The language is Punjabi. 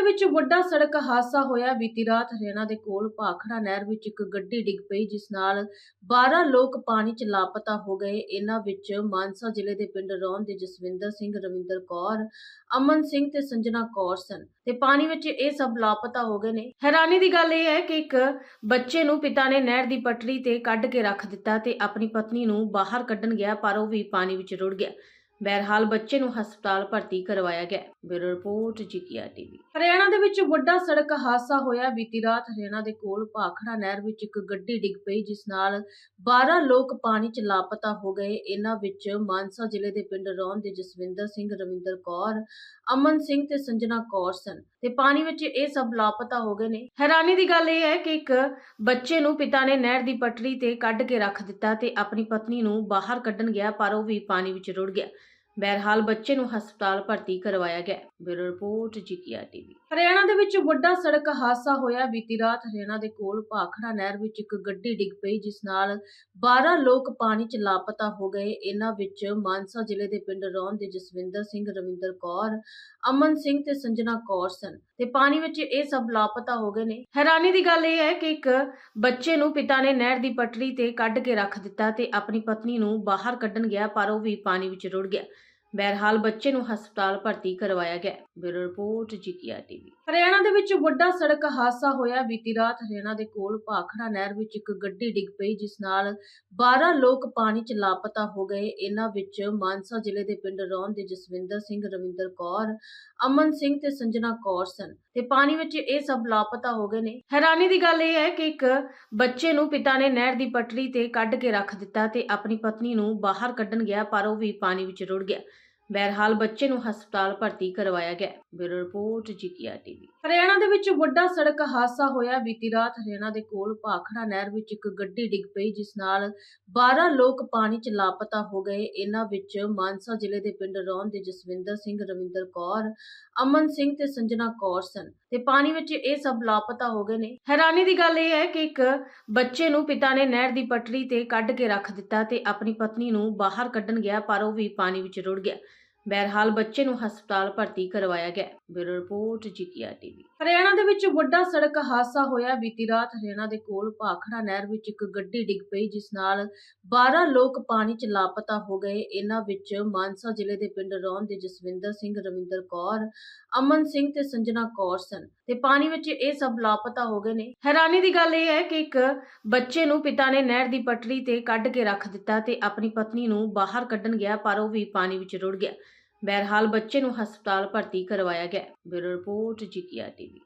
ਵੱਡਾ ਸੜਕ ਹਾਦਸਾ ਹੋਇਆ। ਬੀਤੀ ਰਾਤ ਹਰਿਆਣਾ ਦੇ ਕੋਲ ਭਾਖੜਾ ਨਹਿਰ ਵਿੱਚ ਇੱਕ ਗੱਡੀ ਡਿੱਗ ਪਈ, ਜਿਸ ਨਾਲ 12 ਲੋਕ ਪਾਣੀ 'ਚ ਲਾਪਤਾ ਹੋ ਗਏ। ਇਹਨਾਂ ਵਿੱਚ ਮਾਨਸਾ ਜ਼ਿਲ੍ਹੇ ਦੇ ਪਿੰਡ ਰੌਣ ਦੇ ਜਸਵਿੰਦਰ ਸਿੰਘ, ਰਵਿੰਦਰ ਕੌਰ, ਅਮਨ ਸਿੰਘ ਤੇ ਸੰਜਨਾ ਕੌਰ ਸਨ ਤੇ ਪਾਣੀ ਵਿੱਚ ਇਹ ਸਭ ਲਾਪਤਾ ਹੋ ਗਏ ਨੇ। ਹੈਰਾਨੀ ਦੀ ਗੱਲ ਇਹ ਹੈ ਕਿ ਇੱਕ ਬੱਚੇ ਨੂੰ ਪਿਤਾ ਨੇ ਨਹਿਰ ਦੀ ਪਟੜੀ ਤੇ ਕੱਢ ਕੇ ਰੱਖ ਦਿੱਤਾ ਤੇ ਆਪਣੀ ਪਤਨੀ ਨੂੰ ਬਾਹਰ ਕੱਢਣ ਗਿਆ, ਪਰ ਉਹ ਵੀ ਪਾਣੀ ਵਿੱਚ ਰੁੜ ਗਿਆ। ਬਹਰਹਾਲ ਬੱਚੇ ਨੂੰ ਹਸਪਤਾਲ ਭਰਤੀ ਕਰਵਾਇਆ ਗਿਆ। ਬਿਊਰੋ ਰਿਪੋਰਟ ਜੀਕੀਆ ਟੀਵੀ। ਹਰਿਆਣਾ ਦੇ ਵਿੱਚ ਵੱਡਾ ਸੜਕ ਹਾਦਸਾ ਹੋਇਆ। ਬੀਤੀ ਰਾਤ ਹਰਿਆਣਾ ਦੇ ਕੋਲ ਭਾਖੜਾ ਨਹਿਰ ਵਿੱਚ ਇੱਕ ਗੱਡੀ ਡਿੱਗ ਪਈ, ਜਿਸ ਨਾਲ 12 ਲੋਕ ਪਾਣੀ 'ਚ ਲਾਪਤਾ ਹੋ ਗਏ। ਇਹਨਾਂ ਵਿੱਚ ਮਾਨਸਾ ਜ਼ਿਲ੍ਹੇ ਦੇ ਪਿੰਡ ਰੌਣ ਦੇ ਜਸਵਿੰਦਰ ਸਿੰਘ, ਰਵਿੰਦਰ ਕੌਰ, ਅਮਨ ਸਿੰਘ ਤੇ ਸੰਜਨਾ ਕੌਰ ਸਨ। ਤੇ ਪਾਣੀ ਵਿੱਚ ਇਹ ਸਭ ਲਾਪਤਾ ਹੋ ਗਏ ਨੇ। ਹੈਰਾਨੀ ਦੀ ਗੱਲ ਇਹ ਹੈ ਕਿ ਇੱਕ ਬੱਚੇ ਨੂੰ ਪਿਤਾ ਨੇ ਨਹਿਰ ਦੀ ਪਟੜੀ ਤੇ ਕੱਢ ਕੇ ਰੱਖ ਦਿੱਤਾ ਤੇ ਆਪਣੀ ਪਤਨੀ ਨੂੰ ਬਾਹਰ ਕੱਢਣ ਗਿਆ, ਪਰ ਉਹ ਵੀ ਪਾਣੀ ਵਿੱਚ ਰੁੜ ਗਿਆ। ਬਹਰਹਾਲ ਬੱਚੇ ਨੂੰ ਹਸਪਤਾਲ ਭਰਤੀ ਕਰਵਾਇਆ ਗਿਆ। ਬਿਊਰੋ ਰਿਪੋਰਟ ਜੀਕੀਆ ਟੀਵੀ। ਹਰਿਆਣਾ ਦੇ ਵਿੱਚ ਵੱਡਾ ਸੜਕ ਹਾਦਸਾ ਹੋਇਆ। ਬੀਤੀ ਰਾਤ ਹਰਿਆਣਾ ਦੇ ਕੋਲ ਭਾਖੜਾ ਨਹਿਰ ਵਿੱਚ ਇੱਕ ਗੱਡੀ ਡਿੱਗ ਪਈ, ਜਿਸ ਨਾਲ 12 ਲੋਕ ਪਾਣੀ 'ਚ ਲਾਪਤਾ ਹੋ ਗਏ। ਇਹਨਾਂ ਵਿੱਚ ਮਾਨਸਾ ਜ਼ਿਲ੍ਹੇ ਦੇ ਪਿੰਡ ਰੌਣ ਦੇ ਜਸਵਿੰਦਰ ਸਿੰਘ, ਰਵਿੰਦਰ ਕੌਰ, ਅਮਨ ਸਿੰਘ ਤੇ ਸੰਜਨਾ ਕੌਰ ਸਨ ਤੇ ਪਾਣੀ ਵਿੱਚ ਇਹ ਸਭ ਲਾਪਤਾ ਹੋ ਗਏ ਨੇ। ਹੈਰਾਨੀ ਦੀ ਗੱਲ ਇਹ ਹੈ ਕਿ ਇੱਕ ਬੱਚੇ ਨੂੰ ਪਿਤਾ ਨੇ ਨਹਿਰ ਦੀ ਪਟੜੀ ਤੇ ਕੱਢ ਕੇ ਰੱਖ ਦਿੱਤਾ ਤੇ ਆਪਣੀ ਪਤਨੀ ਨੂੰ ਬਾਹਰ ਕੱਢਣ ਗਿਆ, ਪਰ ਉਹ ਵੀ ਪਾਣੀ ਵਿੱਚ ਰੁੜ ਗਿਆ। ਬਹਰਹਾਲ ਬੱਚੇ ਨੂੰ ਹਸਪਤਾਲ ਭਰਤੀ ਕਰਵਾਇਆ ਗਿਆ। ਬਿਊਰੋ ਰਿਪੋਰਟ ਜੀਕੀਆ ਟੀਵੀ। ਹਰਿਆਣਾ ਦੇ ਵਿੱਚ ਵੱਡਾ ਸੜਕ ਹਾਦਸਾ ਹੋਇਆ। ਬੀਤੀ ਰਾਤ ਹਰਿਆਣਾ ਦੇ ਕੋਲ ਭਾਖੜਾ ਨਹਿਰ ਵਿੱਚ ਇੱਕ ਗੱਡੀ ਡਿੱਗ ਪਈ, ਜਿਸ ਨਾਲ 12 ਲੋਕ ਪਾਣੀ 'ਚ ਲਾਪਤਾ ਹੋ ਗਏ। ਇਹਨਾਂ ਵਿੱਚ ਮਾਨਸਾ ਜ਼ਿਲ੍ਹੇ ਦੇ ਪਿੰਡ ਰੌਣ ਦੇ ਜਸਵਿੰਦਰ ਸਿੰਘ, ਰਵਿੰਦਰ ਕੌਰ, ਅਮਨ ਸਿੰਘ ਤੇ ਸੰਜਨਾ ਕੌਰ ਸਨ। ਤੇ ਪਾਣੀ ਵਿੱਚ ਇਹ ਸਭ ਲਾਪਤਾ ਹੋ ਗਏ ਨੇ। ਹੈਰਾਨੀ ਦੀ ਗੱਲ ਇਹ ਹੈ ਕਿ ਇੱਕ ਬੱਚੇ ਨੂੰ ਪਿਤਾ ਨੇ ਨਹਿਰ ਦੀ ਪਟੜੀ ਤੇ ਕੱਢ ਕੇ ਰੱਖ ਦਿੱਤਾ ਤੇ ਆਪਣੀ ਪਤਨੀ ਨੂੰ ਬਾਹਰ ਕੱਢਣ ਗਿਆ, ਪਰ ਉਹ ਵੀ ਪਾਣੀ ਵਿੱਚ ਰੁੜ ਗਿਆ। ਬਹਰਹਾਲ ਬੱਚੇ ਨੂੰ ਹਸਪਤਾਲ ਭਰਤੀ ਕਰਵਾਇਆ ਗਿਆ। ਬਿਊਰੋ ਰਿਪੋਰਟ ਜੀਕੀਆ ਟੀਵੀ। ਹਰਿਆਣਾ ਦੇ ਵਿੱਚ ਵੱਡਾ ਸੜਕ ਹਾਦਸਾ ਹੋਇਆ। ਬੀਤੀ ਰਾਤ ਹਰਿਆਣਾ ਦੇ ਕੋਲ ਭਾਖੜਾ ਨਹਿਰ ਵਿੱਚ ਇੱਕ ਗੱਡੀ ਡਿੱਗ ਪਈ, ਜਿਸ ਨਾਲ 12 ਲੋਕ ਪਾਣੀ 'ਚ ਲਾਪਤਾ ਹੋ ਗਏ। ਇਹਨਾਂ ਵਿੱਚ ਮਾਨਸਾ ਜ਼ਿਲ੍ਹੇ ਦੇ ਪਿੰਡ ਰੌਣ ਦੇ ਜਸਵਿੰਦਰ ਸਿੰਘ, ਰਵਿੰਦਰ ਕੌਰ, ਅਮਨ ਸਿੰਘ ਤੇ ਸੰਜਨਾ ਕੌਰ ਸਨ। ਤੇ ਪਾਣੀ ਵਿੱਚ ਇਹ ਸਭ ਲਾਪਤਾ ਹੋ ਗਏ ਨੇ। ਹੈਰਾਨੀ ਦੀ ਗੱਲ ਇਹ ਹੈ ਕਿ ਇੱਕ ਬੱਚੇ ਨੂੰ ਪਿਤਾ ਨੇ ਨਹਿਰ ਦੀ ਪਟੜੀ ਤੇ ਕੱਢ ਕੇ ਰੱਖ ਦਿੱਤਾ ਤੇ ਆਪਣੀ ਪਤਨੀ ਨੂੰ ਬਾਹਰ ਕੱਢਣ ਗਿਆ, ਪਰ ਉਹ ਵੀ ਪਾਣੀ ਵਿੱਚ ਰੁੜ ਗਿਆ। ਬਹਰਹਾਲ ਬੱਚੇ ਨੂੰ ਹਸਪਤਾਲ ਭਰਤੀ ਕਰਵਾਇਆ ਗਿਆ। ਬਿਊਰੋ ਰਿਪੋਰਟ ਜੀਕੀਆ ਟੀਵੀ। ਹਰਿਆਣਾ ਦੇ ਵਿੱਚ ਵੱਡਾ ਸੜਕ ਹਾਦਸਾ ਹੋਇਆ। ਬੀਤੀ ਰਾਤ ਹਰਿਆਣਾ ਦੇ ਕੋਲ ਭਾਖੜਾ ਨਹਿਰ ਵਿੱਚ ਇੱਕ ਗੱਡੀ ਡਿੱਗ ਪਈ, ਜਿਸ ਨਾਲ 12 ਲੋਕ ਪਾਣੀ 'ਚ ਲਾਪਤਾ ਹੋ ਗਏ। ਇਹਨਾਂ ਵਿੱਚ ਮਾਨਸਾ ਜ਼ਿਲ੍ਹੇ ਦੇ ਪਿੰਡ ਰੌਣ ਦੇ ਜਸਵਿੰਦਰ ਸਿੰਘ, ਰਵਿੰਦਰ ਕੌਰ, ਅਮਨ ਸਿੰਘ ਤੇ ਸੰਜਨਾ ਕੌਰ ਸਨ। ਤੇ ਪਾਣੀ ਵਿੱਚ ਇਹ ਸਭ ਲਾਪਤਾ ਹੋ ਗਏ ਨੇ। ਹੈਰਾਨੀ ਦੀ ਗੱਲ ਇਹ ਹੈ ਕਿ ਇੱਕ ਬੱਚੇ ਨੂੰ ਪਿਤਾ ਨੇ ਨਹਿਰ ਦੀ ਪਟੜੀ ਤੇ ਕੱਢ ਕੇ ਰੱਖ ਦਿੱਤਾ ਤੇ ਆਪਣੀ ਪਤਨੀ ਨੂੰ ਬਾਹਰ ਕੱਢਣ ਗਿਆ, ਪਰ ਉਹ ਵੀ ਪਾਣੀ ਵਿੱਚ ਰੁੜ ਗਿਆ। ਬਹਰਹਾਲ ਬੱਚੇ ਨੂੰ ਹਸਪਤਾਲ ਭਰਤੀ ਕਰਵਾਇਆ ਗਿਆ। ਬਿਊਰੋ ਰਿਪੋਰਟ ਜੀਕੀਆ ਟੀਵੀ।